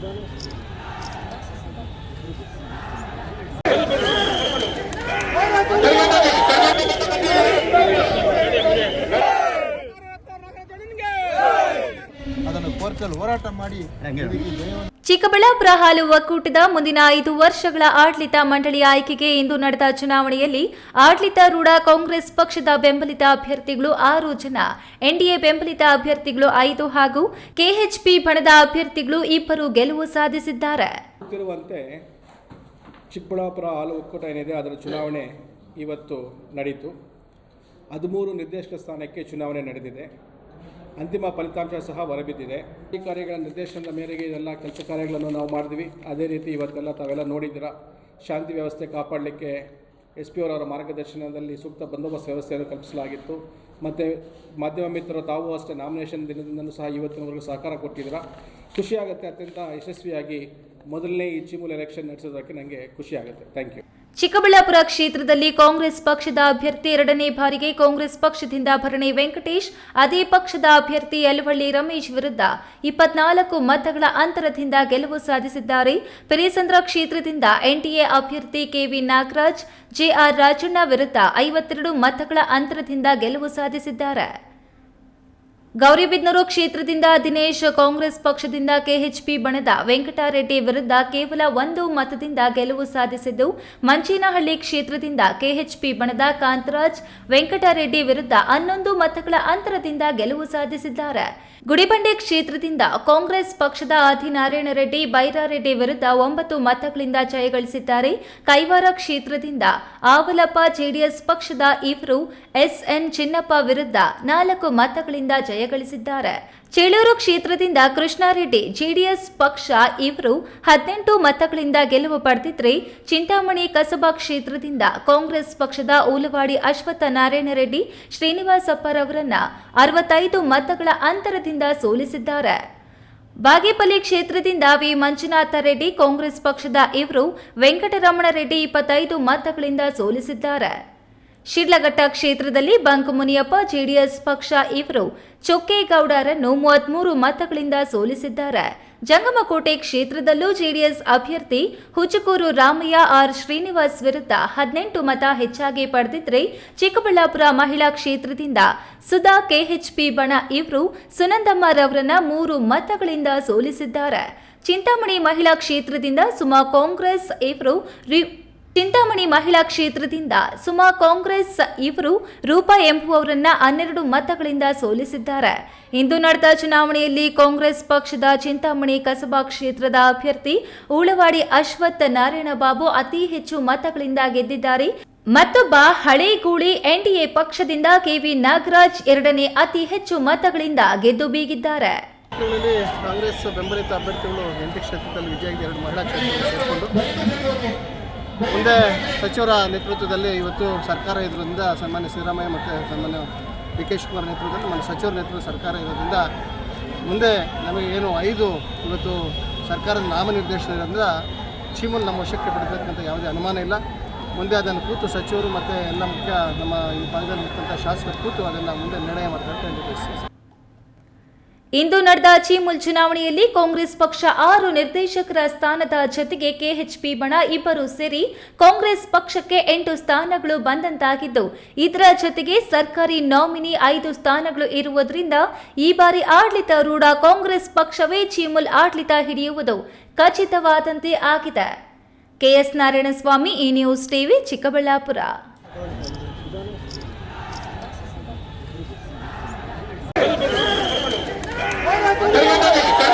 ಅದನ್ನು ಹೋರಾಟ ಮಾಡಿ ಚಿಕ್ಕಬಳ್ಳಾಪುರ ಹಾಲು ಒಕ್ಕೂಟದ ಮುಂದಿನ ಐದು ವರ್ಷಗಳ ಆಡಳಿತ ಮಂಡಳಿ ಆಯ್ಕೆಗೆ ಇಂದು ನಡೆದ ಚುನಾವಣೆಯಲ್ಲಿ ಆಡಳಿತಾರೂಢ ಕಾಂಗ್ರೆಸ್ ಪಕ್ಷದ ಬೆಂಬಲಿತ ಅಭ್ಯರ್ಥಿಗಳು ಆರು ಜನ. ಎನ್ಡಿಎ ಬೆಂಬಲಿತ ಅಭ್ಯರ್ಥಿಗಳು ಐದು ಹಾಗೂ ಕೆಎಚ್ಪಿ ಬಣದ ಅಭ್ಯರ್ಥಿಗಳು ಇಬ್ಬರು ಗೆಲುವು ಸಾಧಿಸಿದ್ದಾರೆ. ಚಿಕ್ಕಬಳ್ಳಾಪುರ ಹಾಲು ಒಕ್ಕೂಟ ಏನಿದೆ ಅದರ ಚುನಾವಣೆ ಇವತ್ತು ನಡೆಯಿತು ಹದಿಮೂರು ನಿರ್ದೇಶಕ ಸ್ಥಾನಕ್ಕೆ ಚುನಾವಣೆ ನಡೆದಿದೆ. ಅಂತಿಮ ಫಲಿತಾಂಶ ಸಹ ಹೊರಬಿದ್ದಿದೆ. ಅಧಿಕಾರಿಗಳ ನಿರ್ದೇಶನದ ಮೇರೆಗೆ ಇದೆಲ್ಲ ಕೆಲಸ ಕಾರ್ಯಗಳನ್ನು ನಾವು ಮಾಡಿದ್ವಿ. ಅದೇ ರೀತಿ ಇವತ್ತೆಲ್ಲ ತಾವೆಲ್ಲ ನೋಡಿದ್ದೀರ. ಶಾಂತಿ ವ್ಯವಸ್ಥೆ ಕಾಪಾಡಲಿಕ್ಕೆ ಎಸ್ ಪಿ ಅವರವರ ಮಾರ್ಗದರ್ಶನದಲ್ಲಿ ಸೂಕ್ತ ಬಂದೋಬಸ್ತ್ ವ್ಯವಸ್ಥೆಯನ್ನು ಕಲ್ಪಿಸಲಾಗಿತ್ತು. ಮತ್ತು ಮಾಧ್ಯಮ ಮಿತ್ರರು ತಾವು ಅಷ್ಟೇ ನಾಮಿನೇಷನ್ ದಿನದಿಂದಲೂ ಸಹ ಇವತ್ತಿನವರೆಗೂ ಸಹಕಾರ ಕೊಟ್ಟಿದ್ದೀರ. ಖುಷಿಯಾಗುತ್ತೆ, ಅತ್ಯಂತ ಯಶಸ್ವಿಯಾಗಿ ಮೊದಲನೇ ಈ ಚಿಮೂಲ್ ಎಲೆಕ್ಷನ್ ನಡೆಸೋದಕ್ಕೆ ನನಗೆ ಖುಷಿಯಾಗುತ್ತೆ. ಥ್ಯಾಂಕ್ ಯು ಚಿಕ್ಕಬಳ್ಳಾಪುರ ಕ್ಷೇತ್ರದಲ್ಲಿ ಕಾಂಗ್ರೆಸ್ ಪಕ್ಷದ ಅಭ್ಯರ್ಥಿ ಎರಡನೇ ಬಾರಿಗೆ ಕಾಂಗ್ರೆಸ್ ಪಕ್ಷದಿಂದ ಭರಣಿ ವೆಂಕಟೇಶ್, ಅದೇ ಪಕ್ಷದ ಅಭ್ಯರ್ಥಿ ಯಲವಳ್ಳಿ ರಮೇಶ್ ವಿರುದ್ಧ ಇಪ್ಪತ್ನಾಲ್ಕು ಮತಗಳ ಅಂತರದಿಂದ ಗೆಲುವು ಸಾಧಿಸಿದ್ದಾರೆ. ಪೆರಿಸಂದ್ರ ಕ್ಷೇತ್ರದಿಂದ ಎನ್ಡಿಎ ಅಭ್ಯರ್ಥಿ ಕೆವಿ ನಾಗರಾಜ್, ಜೆಆರ್ ರಾಜಣ್ಣ ವಿರುದ್ಧ ಐವತ್ತೆರಡು ಮತಗಳ ಅಂತರದಿಂದ ಗೆಲುವು ಸಾಧಿಸಿದ್ದಾರೆ. ಗೌರಿಬಿದನೂರು ಕ್ಷೇತ್ರದಿಂದ ದಿನೇಶ್, ಕಾಂಗ್ರೆಸ್ ಪಕ್ಷದಿಂದ ಕೆಎಚ್ಪಿ ಬಣದ ವೆಂಕಟರೆಡ್ಡಿ ವಿರುದ್ಧ ಕೇವಲ ಒಂದು ಮತದಿಂದ ಗೆಲುವು ಸಾಧಿಸಿದ್ದು, ಮಂಚೇನಹಳ್ಳಿ ಕ್ಷೇತ್ರದಿಂದ ಕೆಎಚ್ಪಿ ಬಣದ ಕಾಂತರಾಜ್, ವೆಂಕಟರೆಡ್ಡಿ ವಿರುದ್ಧ ಹನ್ನೊಂದು ಮತಗಳ ಅಂತರದಿಂದ ಗೆಲುವು ಸಾಧಿಸಿದ್ದಾರೆ. ಗುಡಿಬಂಡೆ ಕ್ಷೇತ್ರದಿಂದ ಕಾಂಗ್ರೆಸ್ ಪಕ್ಷದ ಆದಿನಾರಾಯಣ ರೆಡ್ಡಿ, ಬೈರಾರೆಡ್ಡಿ ವಿರುದ್ಧ ಒಂಬತ್ತು ಮತಗಳಿಂದ ಜಯಗಳಿಸಿದ್ದಾರೆ. ಕೈವಾರ ಕ್ಷೇತ್ರದಿಂದ ಆವಲಪ್ಪ ಜೆಡಿಎಸ್ ಪಕ್ಷದ ಇವರು ಎಸ್ಎನ್ ಚಿನ್ನಪ್ಪ ವಿರುದ್ಧ ನಾಲ್ಕು ಮತಗಳಿಂದ ಜಯಗಳಿಸಿದ್ದಾರೆ ಚೇಳೂರು ಕ್ಷೇತ್ರದಿಂದ ಕೃಷ್ಣಾರೆಡ್ಡಿ, ಜೆಡಿಎಸ್ ಪಕ್ಷ ಇವರು ಹದಿನೆಂಟು ಮತಗಳಿಂದ ಗೆಲುವು ಪಡೆದಿದ್ರೆ ಚಿಂತಾಮಣಿ ಕಸಬಾ ಕ್ಷೇತ್ರದಿಂದ ಕಾಂಗ್ರೆಸ್ ಪಕ್ಷದ ಉಲವಾಡಿ ಅಶ್ವತ್ಥ ನಾರಾಯಣ ರೆಡ್ಡಿ ಶ್ರೀನಿವಾಸಪ್ಪರವರನ್ನ ಅರವತ್ತೈದು ಮತಗಳ ಅಂತರದಿಂದ ಸೋಲಿಸಿದ್ದಾರೆ. ಬಾಗೇಪಲ್ಲಿ ಕ್ಷೇತ್ರದಿಂದ ವಿ. ಮಂಜುನಾಥ ರೆಡ್ಡಿ, ಕಾಂಗ್ರೆಸ್ ಪಕ್ಷದ ಇವರು ವೆಂಕಟರಮಣ ರೆಡ್ಡಿ ಇಪ್ಪತ್ತೈದು ಮತಗಳಿಂದ ಸೋಲಿಸಿದ್ದಾರೆ. ಶಿಡ್ಲಘಟ್ಟ ಕ್ಷೇತ್ರದಲ್ಲಿ ಬಂಕ್ ಮುನಿಯಪ್ಪ, ಜೆಡಿಎಸ್ ಪಕ್ಷ ಇವರು ಚೊಕ್ಕೇಗೌಡರನ್ನು ಮೂವತ್ಮೂರು ಮತಗಳಿಂದ ಸೋಲಿಸಿದ್ದಾರೆ. ಜಂಗಮಕೋಟೆ ಕ್ಷೇತ್ರದಲ್ಲೂ ಜೆಡಿಎಸ್ ಅಭ್ಯರ್ಥಿ ಹುಚಕೂರು ರಾಮಯ್ಯ ಆರ್ ಶ್ರೀನಿವಾಸ್ ವಿರುದ್ಧ ಹದಿನೆಂಟು ಮತ ಹೆಚ್ಚಾಗಿ ಪಡೆದಿದ್ರೆ ಚಿಕ್ಕಬಳ್ಳಾಪುರ ಮಹಿಳಾ ಕ್ಷೇತ್ರದಿಂದ ಸುಧಾ, ಕೆಎಚ್ಪಿ ಬಣ ಇವರು ಸುನಂದಮ್ಮರವರನ್ನ ಮೂರು ಮತಗಳಿಂದ ಸೋಲಿಸಿದ್ದಾರೆ. ಚಿಂತಾಮಣಿ ಮಹಿಳಾ ಕ್ಷೇತ್ರದಿಂದ ಸುಮಾ, ಕಾಂಗ್ರೆಸ್ ಇವರು ಚಿಂತಾಮಣಿ ಮಹಿಳಾ ಕ್ಷೇತ್ರದಿಂದ ಸುಮಾ ಕಾಂಗ್ರೆಸ್ ಇವರು ರೂಪಾ ಎಂಬುವವರನ್ನ ಹನ್ನೆರಡು ಮತಗಳಿಂದ ಸೋಲಿಸಿದ್ದಾರೆ. ಇಂದು ನಡೆದ ಚುನಾವಣೆಯಲ್ಲಿ ಕಾಂಗ್ರೆಸ್ ಪಕ್ಷದ ಚಿಂತಾಮಣಿ ಕಸಬಾ ಕ್ಷೇತ್ರದ ಅಭ್ಯರ್ಥಿ ಉಳವಾಡಿ ಅಶ್ವಥ್ ನಾರಾಯಣ ಬಾಬು ಅತಿ ಹೆಚ್ಚು ಮತಗಳಿಂದ ಗೆದ್ದಿದ್ದಾರೆ. ಮತ್ತೊಬ್ಬ ಹಳೇಗೂಳಿ ಎನ್ಡಿಎ ಪಕ್ಷದಿಂದ ಕೆವಿ ನಾಗರಾಜ್ ಎರಡನೇ ಅತಿ ಹೆಚ್ಚು ಮತಗಳಿಂದ ಗೆದ್ದು ಬೀಗಿದ್ದಾರೆ. ಕಾಂಗ್ರೆಸ್ ಬೆಂಬಲಿತ ಅಭ್ಯರ್ಥಿಗಳು ಕ್ಷೇತ್ರದಲ್ಲಿ ವಿಜಯ ಎರಡು ಮಹಿಳಾ ಮುಂದೆ ಸಚಿವರ ನೇತೃತ್ವದಲ್ಲಿ ಇವತ್ತು ಸರ್ಕಾರ ಇರೋದ್ರಿಂದ ಸನ್ಮಾನ್ಯ ಸಿದ್ದರಾಮಯ್ಯ ಮತ್ತು ಸನ್ಮಾನ್ಯ ಡಿ ಕೆ ಶಿವಕುಮಾರ್ ನೇತೃತ್ವದಲ್ಲಿ ನಮ್ಮ ಸಚಿವರ ನೇತೃತ್ವದ ಸರ್ಕಾರ ಇರೋದ್ರಿಂದ ಮುಂದೆ ನಮಗೆ ಏನು ಐದು ಇವತ್ತು ಸರ್ಕಾರದ ನಾಮನಿರ್ದೇಶನ ಇರೋದ್ರಿಂದ ಚೀಮನ್ನು ನಮ್ಮ ವಶಕ್ಕೆ ಪಡಬೇಕಂತ ಯಾವುದೇ ಅನುಮಾನ ಇಲ್ಲ. ಮುಂದೆ ಅದನ್ನು ಕೂತು ಸಚಿವರು ಮತ್ತು ಎಲ್ಲ ಮುಖ್ಯ ನಮ್ಮ ಈ ಭಾಗದಲ್ಲಿ ಇರ್ತಕ್ಕಂಥ ಶಾಸಕರು ಕೂತು ಅದನ್ನು ಮುಂದೆ ನಿರ್ಣಯ ಮಾಡ್ತಾರೆ ಅಂತ ಇಂದು ನಡೆದ ಚೀಮುಲ್ ಚುನಾವಣೆಯಲ್ಲಿ ಕಾಂಗ್ರೆಸ್ ಪಕ್ಷ ಆರು ನಿರ್ದೇಶಕರ ಸ್ಥಾನದ ಜೊತೆಗೆ ಕೆಎಚ್ಪಿ ಬಣ ಇಬ್ಬರು ಸೇರಿ ಕಾಂಗ್ರೆಸ್ ಪಕ್ಷಕ್ಕೆ ಎಂಟು ಸ್ಥಾನಗಳು ಬಂದಂತಾಗಿದ್ದು, ಇದರ ಜೊತೆಗೆ ಸರ್ಕಾರಿ ನಾಮಿನಿ ಐದು ಸ್ಥಾನಗಳು ಇರುವುದರಿಂದ ಈ ಬಾರಿ ಆಡಳಿತಾರೂಢ ಕಾಂಗ್ರೆಸ್ ಪಕ್ಷವೇ ಚೀಮುಲ್ ಆಡಳಿತ ಹಿಡಿಯುವುದು ಖಚಿತವಾದಂತೆ ಆಗಿದೆ. ಕೆಎಸ್ ನಾರಾಯಣಸ್ವಾಮಿ, ಈ ನ್ಯೂಸ್ ಟಿವಿ ಚಿಕ್ಕಬಳ್ಳಾಪುರ.